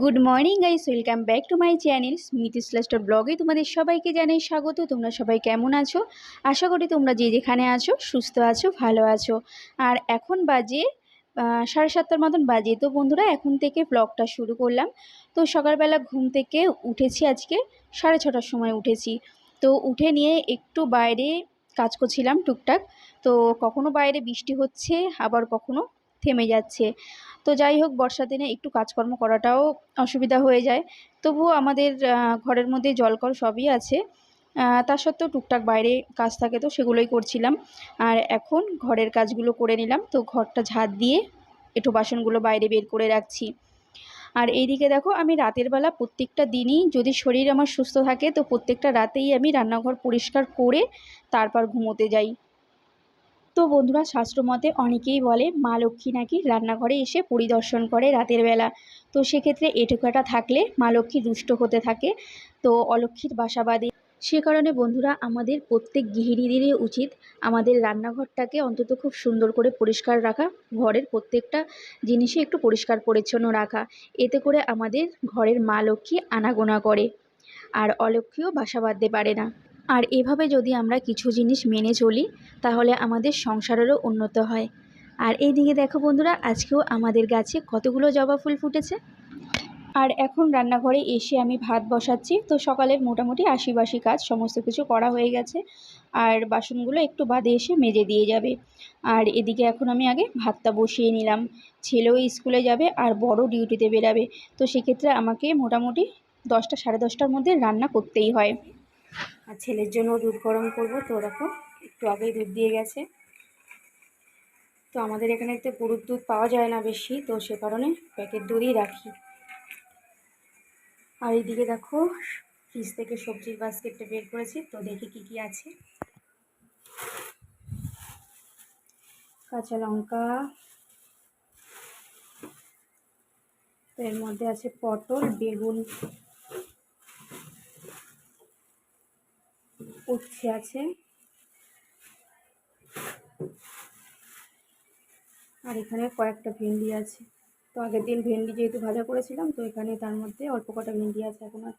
Good morning guys welcome back to my channel Smiti স্লাস্টার ব্লগে তোমাদের সবাইকে জানাই স্বাগত। তোমরা সবাই কেমন আছো? আশা করি তোমরা যে যেখানে আছো, সুস্থ আছো, ভালো আছো। আর এখন বাজে সাড়ে সাতটার মতন বাজে। তো বন্ধুরা, এখন থেকে ব্লগটা শুরু করলাম। তো সকালবেলা ঘুম থেকে উঠেছি আজকে, সাড়ে ছটার সময় উঠেছি। তো উঠে নিয়ে একটু বাইরে কাজ করছিলাম টুকটাক। তো কখনো বাইরে বৃষ্টি হচ্ছে, আবার কখনো থেমে যাচ্ছে। তো যাই হোক, বর্ষার দিনে একটু কাজকর্ম করাটাও অসুবিধা হয়ে যায়। তবুও আমাদের ঘরের মধ্যে জলকল সবই আছে। তা সত্ত্বেও টুকটাক বাইরে কাজ থাকে তো সেগুলোই করছিলাম। আর এখন ঘরের কাজগুলো করে নিলাম। তো ঘরটা ঝাড় দিয়ে একটু বাসনগুলো বাইরে বের করে রাখছি। আর এইদিকে দেখো, আমি রাতের বেলা প্রত্যেকটা দিনই যদি শরীর আমার সুস্থ থাকে, তো প্রত্যেকটা রাতেই আমি রান্নাঘর পরিষ্কার করে তারপর ঘুমোতে যাই। তো বন্ধুরা শাস্ত্রমতে অনেকেই বলে, মা লক্ষ্মী নাকি রান্নাঘরে এসে পরিদর্শন করে রাতের বেলা। তো সেক্ষেত্রে এটুকাটা থাকলে মা লক্ষ্মী দুষ্ট হতে থাকে। তো অলক্ষ্মীর বাসা বাঁধে। সে কারণে বন্ধুরা আমাদের প্রত্যেক গৃহিণীদেরই উচিত আমাদের রান্নাঘরটাকে অন্তত খুব সুন্দর করে পরিষ্কার রাখা, ঘরের প্রত্যেকটা জিনিসই একটু পরিষ্কার পরিচ্ছন্ন রাখা। এতে করে আমাদের ঘরের মা লক্ষ্মী আনাগোনা করে। আর অলক্ষ্মীও বাসা বাঁধতে পারে না। আর এভাবে যদি আমরা কিছু জিনিস মেনে চলি, তাহলে আমাদের সংসারেরও উন্নত হয়। আর এই দিকে দেখো বন্ধুরা, আজকেও আমাদের গাছে কতগুলো জবা ফুল ফুটেছে। আর এখন রান্নাঘরে এসে আমি ভাত বসাচ্ছি। তো সকালের মোটামুটি আশিবাসি কাজ, সমস্ত কিছু করা হয়ে গেছে। আর বাসনগুলো একটু বাদে এসে মেজে দিয়ে যাবে। আর এদিকে এখন আমি আগে ভাতটা বসিয়ে নিলাম। ছেলেও স্কুলে যাবে আর বড় ডিউটিতে বেরাবে। তো সেক্ষেত্রে আমাকে মোটামুটি দশটা, সাড়ে দশটার মধ্যে রান্না করতেই হয়। আর ছেলের জন্য দুধ গরম করব। তো দেখো, একটু আগেই দুধ দিয়ে গেছে। তো আমাদের এখানে তো গরুর দুধ পাওয়া যায় না বেশি, তো সে কারণে প্যাকেট দুধই রাখি। আর এইদিকে দেখো, ফ্রিজ থেকে সবজির বাস্কেটটা বের করেছি, তো দেখি কি কি আছে। কাঁচা লঙ্কা এর মধ্যে আছে পটল, বেগুন উচ্ছে আছে। আর এখানে কয়েকটা ভেন্ডি আছে। তো আগের দিন ভেন্ডি যেহেতু ভাজা করেছিলাম, তো এখানে তার মধ্যে অল্প কটা ভেন্ডি আছে এখন আর।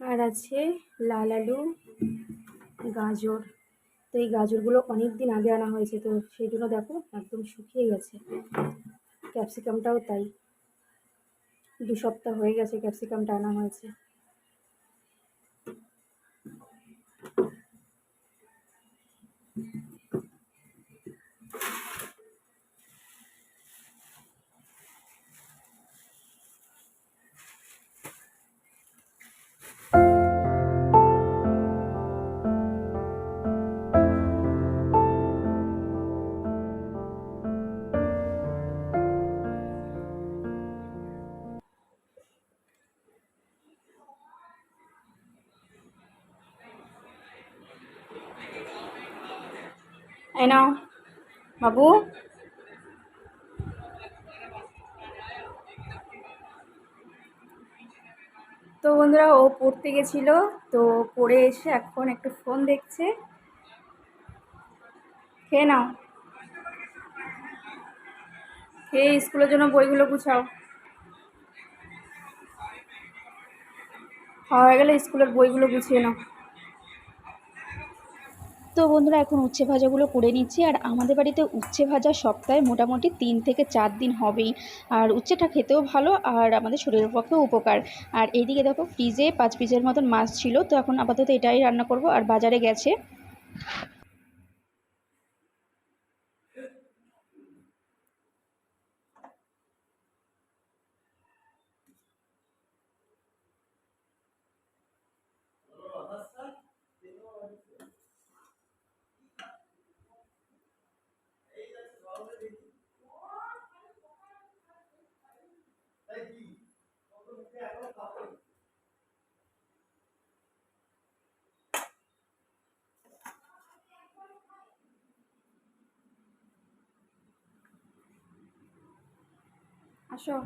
আর আছে লাল আলু, গাজর। তো এই গাজরগুলো অনেক দিন আগে আনা হয়েছে, তো সেই জন্য দেখো একদম শুকিয়ে গেছে। ক্যাপসিকামটাও তাই। দু সপ্তাহ হয়ে গেছে ক্যাপসিকাম আনা হয়েছে। এই নাও বাবু তো বন্ধুরা, ও পড়তে গেছিল, তো পড়ে এসে এখন একটু ফোন দেখছে। খেয়ে নাও। খেয়ে স্কুলের জন্য বইগুলো গুছাও। খাওয়া হয়ে গেলে স্কুলের বইগুলো গুছিয়ে নাও। তো বন্ধুরা, এখন উচ্ছে ভাজাগুলো করে নিচ্ছি। আর আমাদের বাড়িতে উচ্ছে ভাজা সপ্তাহে মোটামুটি তিন থেকে চার দিন হবেই। আর উচ্ছেটা খেতেও ভালো, আর আমাদের শরীরের পক্ষেও উপকার। আর এইদিকে দেখো, ফ্রিজে পাঁচ পিজের মতন মাছ ছিল। তো এখন আপাতত এটাই রান্না করব। আর বাজারে গেছে। আসো।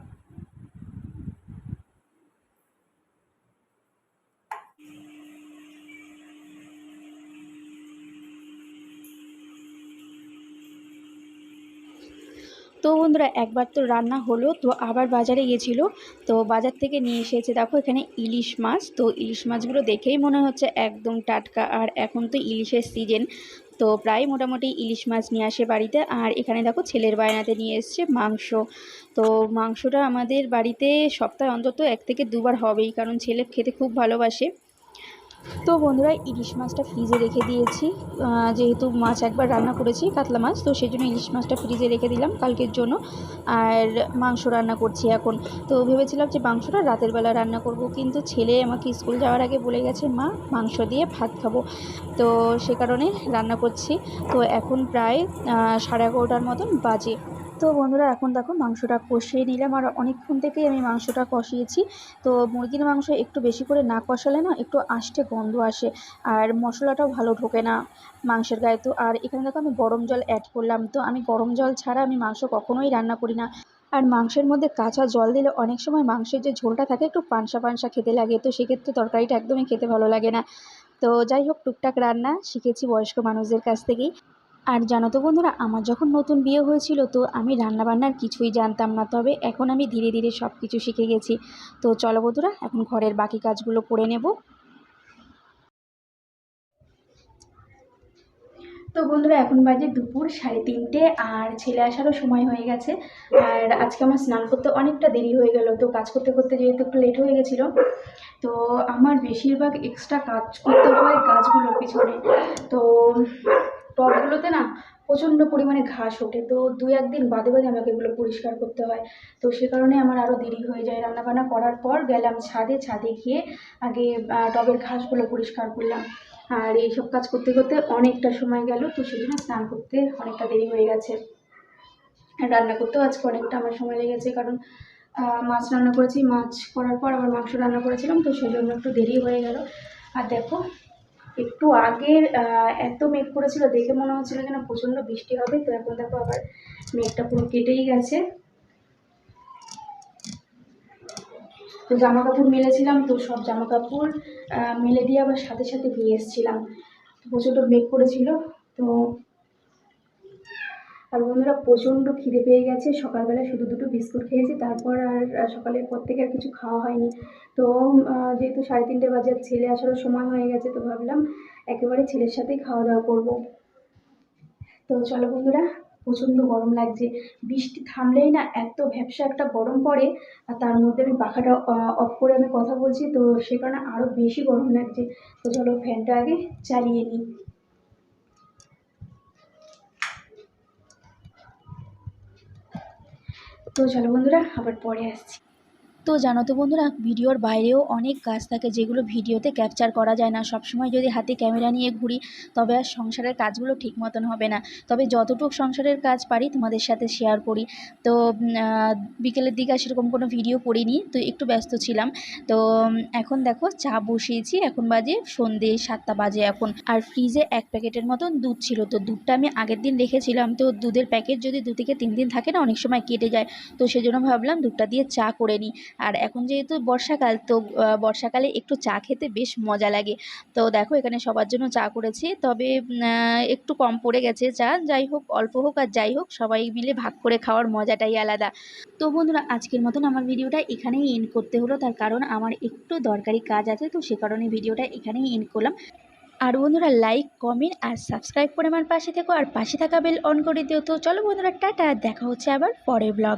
তো বন্ধুরা, একবার তো রান্না হলো, তো আবার বাজারে গেছিল। তো বাজার থেকে নিয়ে এসেছে, দেখো এখানে ইলিশ মাছ। তো ইলিশ মাছগুলো দেখেই মনে হচ্ছে একদম টাটকা, আর এখন তো ইলিশের সিজন তো প্রায় মোটামুটি ইলিশ মাছ নিয়ে আসে বাড়িতে। আর এখানে দেখো ছেলের বায়নাতে নিয়ে এসছে মাংস। তো মাংসটা আমাদের বাড়িতে সপ্তাহে অন্তত এক থেকে দুবার হবেই, কারণ ছেলে খেতে খুব ভালোবাসে। তো বন্ধুরা, ইলিশ মাছটা ফ্রিজে রেখে দিয়েছি। যেহেতু মাছ একবার রান্না করেছি, কাতলা মাছ, তো সেই জন্য ইলিশ মাছটা ফ্রিজে রেখে দিলাম কালকের জন্য। আর মাংস রান্না করছি এখন। তো ভেবেছিলাম যে মাংসটা রাতের বেলা রান্না করব, কিন্তু ছেলে আমাকে স্কুল যাওয়ার আগে বলে গেছে, মা, মাংস দিয়ে ভাত খাব। তো সে কারণে রান্না করছি। তো এখন প্রায় সাড়ে এগারোটার মতন বাজে। তো বন্ধুরা, এখন দেখো মাংসটা কষিয়ে নিলাম আর অনেকক্ষণ থেকেই আমি মাংসটা কষিয়েছি। তো মুরগির মাংস একটু বেশি করে না কষালে না একটু আষ্টে গন্ধ আসে আর মশলাটাও ভালো ঢোকে না মাংসের গায়ে। তো আর এখানে দেখো আমি গরম জল অ্যাড করলাম। তো আমি গরম জল ছাড়া আমি মাংস কখনোই রান্না করি না। আর মাংসের মধ্যে কাঁচা জল দিলে অনেক সময় মাংসের যে ঝোলটা থাকে একটু পানসা পানসা খেতে লাগে। তো সেক্ষেত্রে তরকারিটা একদমই খেতে ভালো লাগে না। তো যাই হোক, টুকটাক রান্না শিখেছি বয়স্ক মানুষদের কাছ থেকেই। আর জানো তো বন্ধুরা, আমার যখন নতুন বিয়ে হয়েছিল তো আমি রান্নাবান্নার কিছুই জানতাম না, তবে এখন আমি ধীরে ধীরে সব কিছু শিখে গেছি। তো চলো বন্ধুরা, এখন ঘরের বাকি কাজগুলো করে নেব। তো বন্ধুরা, এখন বাজে দুপুর সাড়ে তিনটে আর ছেলে আসারও সময় হয়ে গেছে। আর আজকে আমার স্নান করতে অনেকটা দেরি হয়ে গেল, তো কাজ করতে করতে যেহেতু একটু লেট হয়ে গেছিল, তো আমার বেশিরভাগ এক্সট্রা কাজ করতে হয় গাছগুলোর পিছনে। তো টবগুলোতে না প্রচণ্ড পরিমাণে ঘাস ওঠে। তো দু একদিন বাদে বাদে আমাকে এগুলো পরিষ্কার করতে হয়। তো সে কারণে আমার আরও দেরি হয়ে যায় রান্নাবান্না করার পর গেলাম ছাদে। ছাদে গিয়ে আগে টবের ঘাসগুলো পরিষ্কার করলাম। আর এইসব কাজ করতে করতে অনেকটা সময় গেল। তো সেই জন্য স্নান করতে অনেকটা দেরি হয়ে গেছে। রান্না করতেও আজকে অনেকটা আমার সময় লেগেছে কারণ মাছ রান্না করেছি। মাছ করার পর আবার মাংস রান্না করেছিলাম। তো সেই জন্য একটু দেরি হয়ে গেল। আর দেখো একটু আগের এত মেঘ করেছিল, দেখে মনে হচ্ছিল যেন প্রচণ্ড বৃষ্টি হবে। তো এখন দেখো আবার মেঘটা পুরো কেটেই গেছে। তো জামা কাপড় মেলেছিলাম, তো সব জামা কাপড় মেলে দিয়ে আবার সাথে সাথে নিয়ে এসেছিলাম। প্রচণ্ড মেঘ করেছিল। তো আর বন্ধুরা প্রচণ্ড খিদে পেয়ে গেছে। সকালবেলা শুধু দুটো বিস্কুট খেয়েছি, তারপর আর সকালের পর থেকে আর কিছু খাওয়া হয়নি। তো যেহেতু সাড়ে তিনটে বাজে, ছেলে আসারও সময় হয়ে গেছে, তো ভাবলাম একেবারে ছেলের সাথেই খাওয়া দাওয়া করব। তো চলো বন্ধুরা, প্রচণ্ড গরম লাগছে। বৃষ্টি থামলেই না এত ভ্যাপসা একটা গরম পড়ে, আর তার মধ্যে আমি পাখাটা অফ করে আমি কথা বলছি, তো সে কারণে আরও বেশি গরম লাগছে। তো চলো ফ্যানটা আগে চালিয়ে নিই। তো চলো বন্ধুরা আবার পরে আসছি। তো জানো তো বন্ধুরা, ভিডিওর বাইরেও অনেক কাজ থাকে যেগুলো ভিডিওতে ক্যাপচার করা যায় না। সবসময় যদি হাতে ক্যামেরা নিয়ে ঘুরি, তবে আর সংসারের কাজগুলো ঠিক মতন হবে না। তবে যতটুকু সংসারের কাজ পারি, তোমাদের সাথে শেয়ার করি। তো বিকেলের দিকে সেরকম কোনো ভিডিও করিনি, তো একটু ব্যস্ত ছিলাম। তো এখন দেখো চা বসিয়েছি, এখন বাজে সন্ধে সাতটা বাজে এখন। আর ফ্রিজে এক প্যাকেটের মতন দুধ ছিল, তো দুধটা আমি আগের দিন রেখেছিলাম। তো দুধের প্যাকেট যদি দু থেকে তিন দিন থাকে না, অনেক সময় কেটে যায়। তো সেজন্য ভাবলাম দুধটা দিয়ে চা করে নিই। আর এখন যেহেতু বর্ষাকাল, তো বর্ষাকালে একটু চা খেতে বেশ মজা লাগে। তো দেখো, এখানে সবার জন্য চা করেছি। তবে একটু কম পড়ে গেছে চা। যাই হোক, অল্প হোক আর যাই হোক, সবাই মিলে ভাগ করে খাওয়ার মজাটাই আলাদা। তো বন্ধুরা, আজকের মতন আমার ভিডিওটা এখানেই এন্ড করতে হলো। তার কারণ আমার একটু দরকারি কাজ আছে, তো সে কারণে ভিডিওটা এখানেই এন্ড করলাম। আর বন্ধুরা লাইক কমেন্ট আর সাবস্ক্রাইব করে আমার পাশে থেকো। আর পাশে থাকা বেল অন করে দিও। তো চলো বন্ধুরা, টাটা। দেখা হচ্ছে আবার পরের ব্লগে